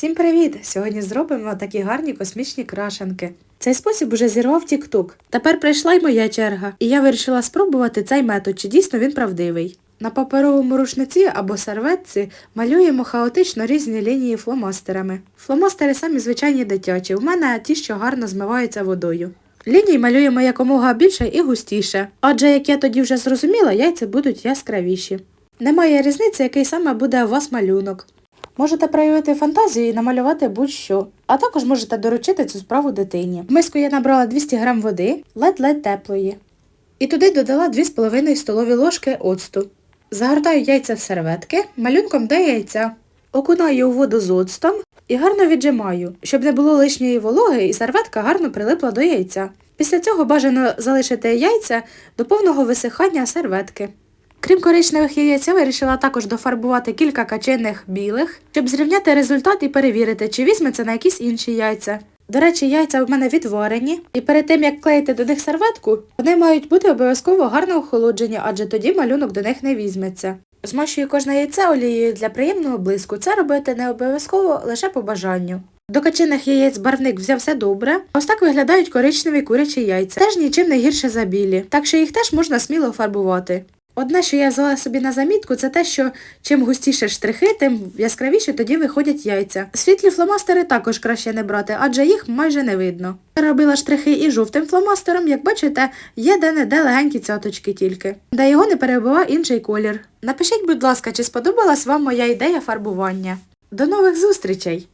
Всім привіт! Сьогодні зробимо такі гарні космічні крашенки. Цей спосіб уже зірвав TikTok. Тепер прийшла й моя черга, і я вирішила спробувати цей метод, чи дійсно він правдивий. На паперовому рушниці або серветці малюємо хаотично різні лінії фломастерами. Фломастери самі звичайні дитячі, у мене ті, що гарно змиваються водою. Ліній малюємо якомога більше і густіше, адже, як я тоді вже зрозуміла, яйця будуть яскравіші. Немає різниці, який саме буде у вас малюнок. Можете проявити фантазію і намалювати будь-що, а також можете доручити цю справу дитині. В миску я набрала 200 г води, ледь-ледь теплої. І туди додала 2,5 столові ложки оцту. Загортаю яйця в серветки, малюнком до яйця. Окунаю у воду з оцтом і гарно віджимаю, щоб не було лишньої вологи і серветка гарно прилипла до яйця. Після цього бажано залишити яйця до повного висихання серветки. Крім коричневих яєць, я вирішила також дофарбувати кілька качених білих, щоб зрівняти результат і перевірити, чи візьметься на якісь інші яйця. До речі, яйця в мене відварені, і перед тим як клеїти до них серветку, вони мають бути обов'язково гарно охолоджені, адже тоді малюнок до них не візьметься. Змащую кожне яйце олією для приємного блиску. Це робити не обов'язково лише по бажанню. До качених яєць барвник взяв все добре. Ось так виглядають коричневі курячі яйця. Теж нічим не гірше за білі, так що їх теж можна сміло фарбувати. Одне, що я взяла собі на замітку, це те, що чим густіше штрихи, тим яскравіше тоді виходять яйця. Світлі фломастери також краще не брати, адже їх майже не видно. Я робила штрихи і жовтим фломастером, як бачите, є де-не-де легенькі цяточки тільки, де його не перебував інший колір. Напишіть, будь ласка, чи сподобалась вам моя ідея фарбування. До нових зустрічей!